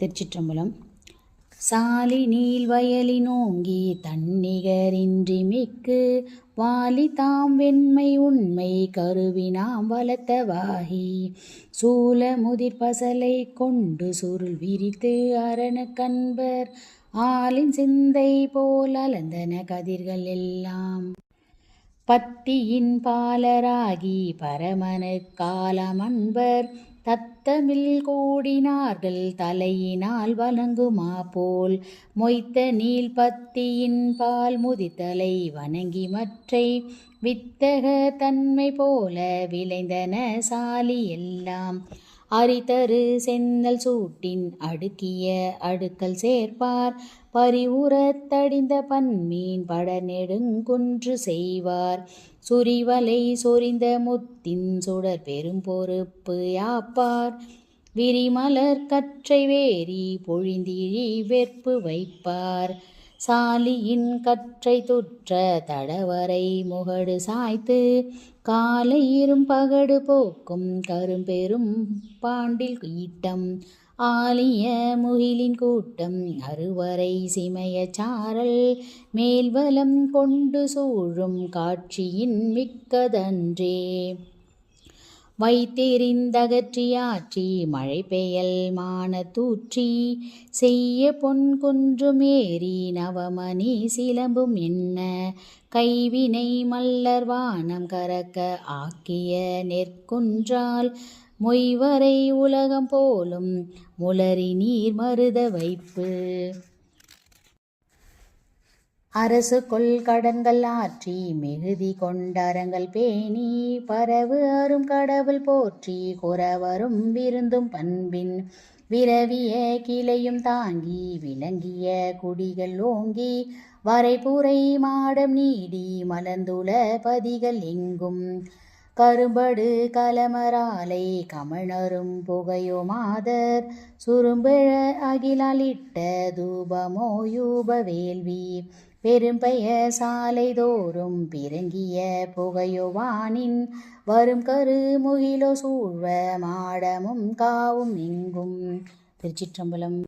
திருச்சிற்றம்பலம். சாலி நீள் வயலி நோங்கி தன்னிகரின்றி மிக்கு வாலி தாம் வெண்மை உண்மை கருவினாம் வளர்த்தவாகி சூல முதிர் பசலை கொண்டு சுருள் விரித்து அரண கண்பர் ஆலின் சிந்தை போல் அலந்தன கதிர்கள் எல்லாம். பத்தியின் பாலராகி பரமனு காலமன்பர் தத்தமில் கூடினார்கள் தலையினால் வணங்குமா போல். மொய்த்த நீல் பத்தியின் பால் முதித்தலை வணங்கி மற்றை வித்தக தன்மை போல விளைந்தன சாலி எல்லாம். அரிதரு செந்தல் சூட்டின் அடுக்கிய அடுக்கல் சேர்ப்பார். பரிவுறத் தடிந்த பன்மீன் பட நெடுங்குன்று செய்வார். சுரிவலை சொரிந்த முத்தின் சுடர் பெரும் பொறுப்பு யாப்பார். விரிமலர் கற்றை வேரி பொழிந்திழி வெற்பு வைப்பார். சாலியின் கற்றை துற்ற தடவரை முகடு சாய்த்து காலை இரும் பகடு போக்கும் கரும்பெரும் பாண்டில் ஈட்டம் ஆலிய முகிலின் கூட்டம் அறுவரை சிமய சாரல் மேல்வலம் கொண்டு சூழும் காட்சியின் மிக்கதன்றே. வைத்தெறிந்தகற்றியாற்றி மழை பெயல் மான தூற்றி செய்ய பொன் குன்றுமேறி நவமணி சிலம்பும் என்ன? கைவினை மல்லர் வானம் கரக்க ஆக்கிய நெற்குன்றால் மொய்வரை உலகம் போலும் முளரி நீர் மருத வைப்பு. அரசு கொள்கடன்கள் ஆற்றி மிகுதி கொண்டரங்கள் பேணி பரவு அரும் கடவுள் போற்றி குறவரும் விருந்தும் பண்பின் விரவிய கிளையும் தாங்கி விளங்கிய குடிகள் ஓங்கி வரைபுரை மாடம் நீடி மலர்ந்துள பதிகள் எங்கும் கரும்படு கலமராலை கமணரும் புகையோ மாதர் சுரும்பெழ அகிலாலிட்ட தூபமோ யூப வேள்வி. பெரும்பெய சாலை தோறும் பிறங்கிய புகையோ வானின் வரும் கரு முகிலோ சூழ்வ மாடமும் காவும் எங்கும் திருச்சிற்றம்பலம்